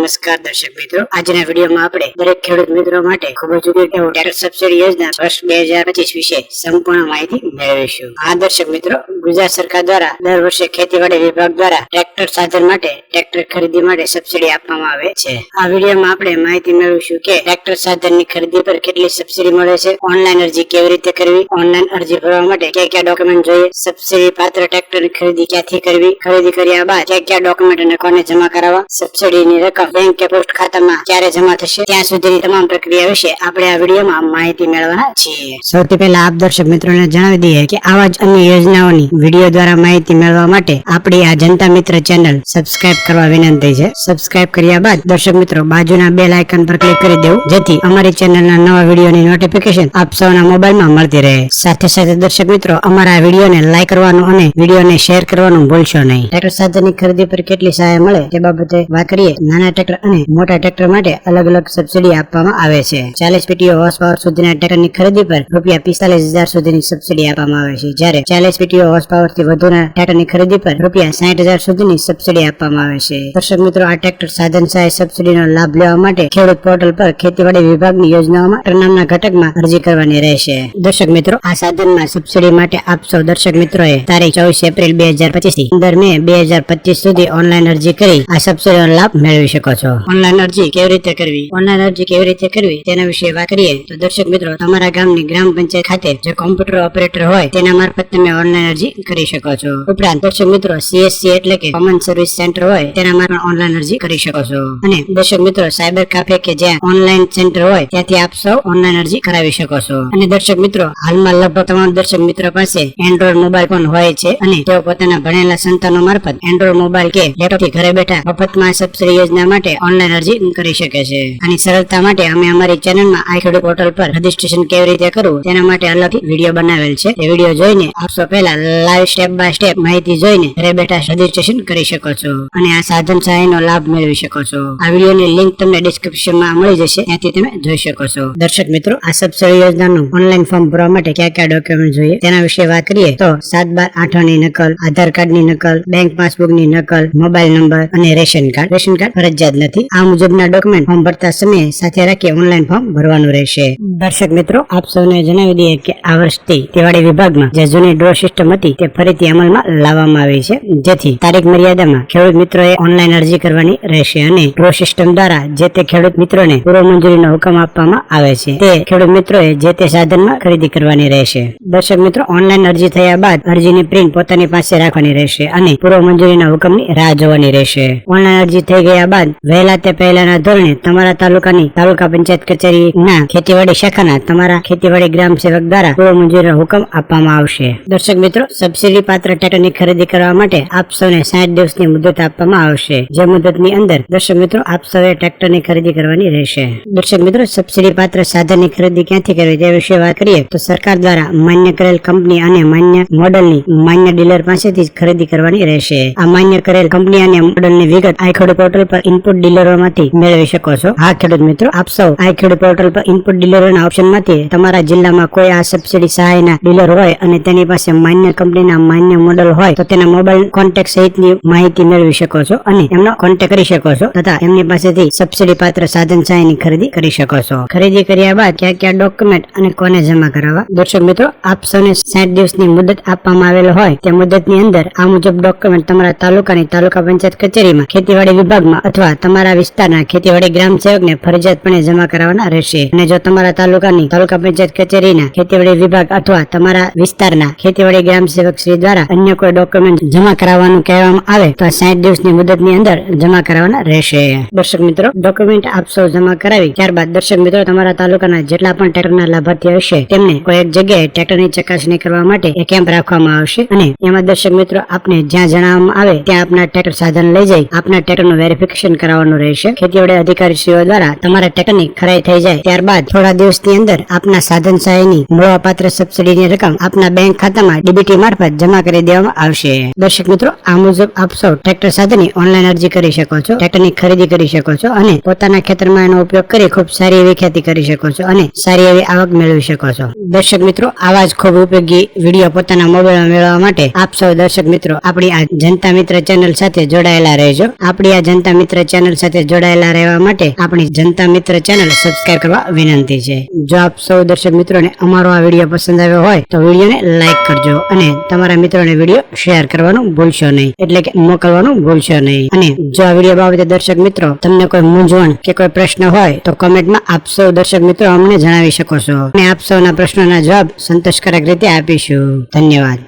નમસ્કાર દર્શક મિત્રો. આજના વિડીયોમાં આપણે દરેક ખેડૂત મિત્રો માટે ખૂબ જ સબસિડી યોજના વર્ષ બે હજાર પચીસ વિશે સંપૂર્ણ માહિતી મેળવીશું. આ દર્શક મિત્રો, ગુજરાત સરકાર દ્વારા દર વર્ષે ખેતીવાડી વિભાગ દ્વારા ટ્રેક્ટર સાધન માટે ટ્રેક્ટર ખરીદી માટે સબસિડી આપવામાં આવે છે. આ વિડીયોમાં આપણે માહિતી મેળવીશું કે ટ્રેક્ટર સાધનની ખરીદી પર કેટલી સબસિડી મળે છે, ઓનલાઈન અરજી કેવી રીતે કરવી, ઓનલાઈન અરજી ભરવા માટે કયા કયા ડોક્યુમેન્ટ જોઈએ, સબસિડી પાત્ર ટ્રેક્ટરની ખરીદી ક્યાંથી કરવી, ખરીદી કર્યા બાદ કયા કયા ડોક્યુમેન્ટ અને કોને જમા કરાવવા, સબસિડીની રકમ બેંક કે પોસ્ટ ખાતામાં ક્યારે જમા થશે, ત્યાં સુધીની તમામ પ્રક્રિયા વિશે આપણે આ વિડીયોમાં માહિતી મેળવવાના છીએ. સૌથી પહેલા આપ દર્શક મિત્રોને જણાવી દઈએ કે આવા જ અન્ય યોજનાઓની વીડિયો દ્વારા માહિતી મેળવવા માટે આપણી આ જનતા મિત્ર ચેનલ સબસ્ક્રાઇબ કરવા વિનંતી છે. સબસ્ક્રાઇબ કર્યા બાદ દર્શક મિત્રો બાજુના બેલ આઇકન પર ક્લિક કરી દેવું, જેથી અમારી ચેનલના નવા વિડીયોની નોટિફિકેશન આપ સૌના મોબાઈલમાં મળતી રહે. સાથે સાથે દર્શક મિત્રો, અમારા વિડીયોને લાઈક કરવાનું અને વિડીયોને શેર કરવાનું ભૂલશો નહીં. ટ્રેક્ટર સાધનની ખરીદી પર કેટલી સહાય મળે તે બાબતે વાત કરીએ. નાના ટ્રેક્ટર અને મોટા ટ્રેક્ટર માટે અલગ અલગ સબસિડી આપવામાં આવે છે. ચાલીસ પીટીઓ હોર્સ પાવર સુધીના ટ્રેક્ટરની ખરીદી પર રૂપિયા પિસ્તાલીસ હજાર સુધીની સબસિડી આપવામાં આવે છે. જ્યારે ચાલીસ પીટીઓ હોર્સ પાવરથી વધુના ટ્રેક્ટરની ખરીદી પર રૂપિયા સાઠ હજાર સુધીની સબસિડી આપવામાં આવે છે. દર્શક મિત્રો, આ ટ્રેક્ટર સાધન સહાય સબસિડીનો લાભ લેવા માટે ખેડૂત પોર્ટલ પર ખેતીવાડી વિભાગની યોજનાઓમાં ટ્રેક્ટર નામના ઘટકમાં અરજી કરવાની રહેશે. દર્શક મિત્રો, આ સાધનમાં સબસિડી માટે આપ સૌ દર્શક મિત્રોએ તારીખ ચોવીસ એપ્રિલ બે હજાર પચીસથી પંદર મે બે હજાર પચીસ સુધી ઓનલાઈન અરજી કરી આ સબસિડીનો લાભ મેળવી શકો છો. ઓનલાઈન અરજી કેવી રીતે કરવી? ઓનલાઈન અરજી કેવી રીતે કરવી? તેના વિશે વાત કરીએ તો દર્શક મિત્રો, તમારા ગામની ગ્રામ પંચાયત ખાતે જે કોમ્પ્યુટર ઓપરેટર હોય, તેના મારફત તમે ઓનલાઈન અરજી કરી શકો છો. ઉપરાંત દર્શક મિત્રો સીએસસી એટલે કે કોમન સર્વિસ સેન્ટર હોય, તેના મારફત ઓનલાઈન અરજી કરી શકો છો. અને દર્શક મિત્રો સાયબર કાફે કે જ્યાં ઓનલાઈન સેન્ટર હોય, ત્યાંથી આપ સૌ ઓનલાઈન અરજી કરાવી શકો છો. અને દર્શક મિત્રો, હાલમાં લગભગ તમામ દર્શક મિત્રો પાસે એન્ડ્રોઈડ મોબાઈલ ફોન હોય છે અને તેઓ પોતાના ભણેલા સંતાનો મારફત એન્ડ્રોઈડ મોબાઈલ કે લેપટોપ ઘરે બેઠા મફતમાં સબસિડી યોજના માટે ઓનલાઈન અરજી કરી શકે છે. અને સરળતા માટે અમે અમારી ચેનલમાં આઈ ખેડૂત પોર્ટલ પર રજીસ્ટ્રેશન કેવી રીતે કરવું તેના માટે અલગથી વીડિયો બનાવેલ છે. એ વીડિયો જોઈને આપ પહેલા લાઈવ સ્ટેપ બાય સ્ટેપ માહિતી જોઈને ઘરે બેઠા રજીસ્ટ્રેશન કરી શકો છો અને આ સાધન સહાયનો લાભ મેળવી શકો છો. આ વિડીયોની લિંક તમને ડિસ્ક્રિપ્શનમાં મળી જશે. ત્યાંથી તમે જોઈ શકો છો. દર્શક મિત્રો, આ સબસિડી યોજનાનું ઓનલાઈન ફોર્મ ભરવા માટે કયા કયા ડોક્યુમેન્ટ જોઈએ તેના વિશે વાત કરીએ તો સાત બાર આઠની નકલ, આધાર કાર્ડની નકલ બેંક પાસબુકની નકલ મોબાઈલ નંબર અને રેશન કાર્ડ. રેશન કાર્ડ ફરજિયાત નથી. આ મુજબના ડોક્યુમેન્ટ ફોર્મ ભરતા સમયે સાથે રાખી ઓનલાઈન ફોર્મ ભરવાનું રહેશે. દર્શક મિત્રો, આપ સૌને જણાવી દઈએ કે આ વર્ષથી તેવાડી વિભાગમાં જે જૂની ડ્રો સિસ્ટમ હતી તે ફરીથી અમલમાં લાવવામાં આવી છે. જેથી તારીખ મર્યાદામાં ખેડૂત મિત્રોએ ઓનલાઈન અરજી કરવાની રહેશે અને ડ્રો સિસ્ટમ દ્વારા જે તે ખેડૂત મિત્રોને પૂર્વ મંજૂરીનો હુકમ આપવામાં આવે છે, તે ખેડૂત મિત્રોએ જે તે સાધનમાં ખરીદી કરવાની રહેશે. દર્શક મિત્રો ઓનલાઈન અરજી થયા બાદ અરજીની પ્રિન્ટ પોતાની પાસે રાખવાની રહેશે અને પૂર્વ મંજૂરીના હુકમની રાહ જોવાની રહેશે. ઓનલાઈન અરજી થઈ ગયા બાદ વહેલા તે પહેલાના ધોરણે તમારા તાલુકાની તાલુકા પંચાયત કચેરીના ખેતીવાડી શાખાના તમારા ખેતીવાડી ગ્રામ સેવક દ્વારા પૂર્વ મંજૂરીનો હુકમ આપવામાં આવશે. દર્શક મિત્રો, સબસિડી પાત્ર ટ્રેક્ટરની ખરીદી કરવા માટે આપ સૌને સાઠ દિવસની મુદત આપવામાં આવશે. જે મુદતની અંદર દર્શક મિત્રો, આપ સૌએ ટ્રેક્ટરની ખરીદી કરવાની રહેશે. દર્શક મિત્રો, સબસિડી પાત્ર સાધનની ખરીદી ક્યાંથી કરવી તે વિશે વાત કરીએ તો સરકાર દ્વારા માન્ય કરેલ કંપની અને માન્ય મોડલની માન્ય ડીલર પાસેથી જ ખરીદી કરવાની રહેશે. આ માન્ય કરેલ કંપની અને મોડલની વિગત આઈ પોર્ટલ પર ઇનપુટ ડીલરોમાંથી મેળવી શકો છો. હા, ખેડૂત મિત્રો, આપ સૌ આ ખેડૂત પોર્ટલ પર ઇનપુટ ડીલરોના ઓપ્શનમાંથી તમારા જિલ્લામાં કોઈ આ સબસિડી સહાયના ડીલર હોય અને તેની પાસે માન્ય કંપનીના માન્ય મોડલ હોય, તો તેના મોબાઈલ કોન્ટેક્ટ સહિતની માહિતી મેળવી શકો છો અને એમનો કોન્ટેક્ટ કરી શકો છો તથા એમની પાસેથી સબસિડી પાત્ર સાધન સહાયની ખરીદી કરી શકો છો. ખરીદી કર્યા બાદ ક્યાં ક્યાં ડોક્યુમેન્ટ અને કોને જમા કરાવવા? દર્શક મિત્રો, આપ સૌને સાઠ દિવસની મુદત આપવામાં આવેલ હોય, તે મુદતની અંદર આ મુજબ ડોક્યુમેન્ટ તમારા તાલુકાની તાલુકા પંચાયત કચેરીમાં, ખેતીવાડી વિભાગમાં અથવા તમારા વિસ્તારના ખેતીવાડી ગ્રામ સેવકને ફરજિયાતપણે જમા કરાવવાના રહેશે. અને જો તમારા તાલુકાની તાલુકા પંચાયત કચેરીના ખેતીવાડી વિભાગ અથવા તમારા વિસ્તારના ખેતીવાડી ગ્રામ સેવક શ્રી દ્વારા અન્ય કોઈ ડોક્યુમેન્ટ જમા કરાવવાનું કહેવામાં આવે, તો સાઠ દિવસની મુદતની અંદર જમા કરાવવાના રહેશે. દર્શક મિત્રો, ડોક્યુમેન્ટ આપ જમા કરાવી, ત્યારબાદ દર્શક મિત્રો, તમારા તાલુકાના જેટલા પણ ટ્રેક્ટરના લાભાર્થી હશે, તેમને કોઈ એક જગ્યાએ ટ્રેક્ટરની ચકાસણી કરવા માટે એક કેમ્પ રાખવામાં આવશે. અને એમાં દર્શક મિત્રો, આપને જ્યાં જણાવવામાં આવે, ત્યાં આપના ટ્રેક્ટર સાધન લઈ જઈ આપના ટ્રેક્ટરનું વેરિફિકેશન કરાવવાનું રહેશે. ખેતીવાડી અધિકારીશ્રીઓ દ્વારા તમારા ટ્રેક્ટરની ખરાઈ થઈ જાય ત્યારબાદ થોડા દિવસની અંદર આપના સાધન સહાયની મળવાપાત્ર સબસિડીની રકમ આપના બેંક ખાતામાં ડીબીટી મારફત જમા કરી દેવામાં આવશે. દર્શક મિત્રો, આ મુજબ આપ સૌ ટ્રેક્ટર સાથેની ઓનલાઈન અરજી કરી શકો છો ટ્રેક્ટરની ખરીદી કરી શકો છો અને પોતાના ખેતરમાં એનો ઉપયોગ કરી ખૂબ સારી એવી ખેતી કરી શકો છો અને સારી એવી આવક મેળવી શકો છો. દર્શક મિત્રો, આવા જ ખૂબ ઉપયોગી વીડિયો પોતાના મોબાઈલમાં મેળવવા માટે આપ સૌ દર્શક મિત્રો, આપણી આ જનતા મિત્ર ચેનલ સાથે જોડાયેલા રહેજો. આપણી આ જનતા મિત્ર ચેનલ સાથે જોડાયેલા રહેવા માટે આપણી જનતા મિત્ર ચેનલ સબસ્ક્રાઇબ કરવા વિનંતી છે. જો આપ સૌ દર્શક મિત્રોને અમારો આ વીડિયો પસંદ આવ્યો હોય, તો વિડીયોને લાઈક કરજો અને તમારા મિત્રોને વીડિયો શેર કરવાનું ભૂલશો નહીં. એટલે કે મોકલવાનું ભૂલશો નહીં. અને જો આ વીડિયો બાબતે દર્શક મિત્રો તમને કોઈ મૂંઝવણ કે કોઈ પ્રશ્ન હોય, તો કોમેન્ટમાં આપ સૌ દર્શક મિત્રો અમને જણાવી શકો છો. અને આપ સૌના પ્રશ્નોના જવાબ સંતોષકારક રીતે આપીશું. ધન્યવાદ.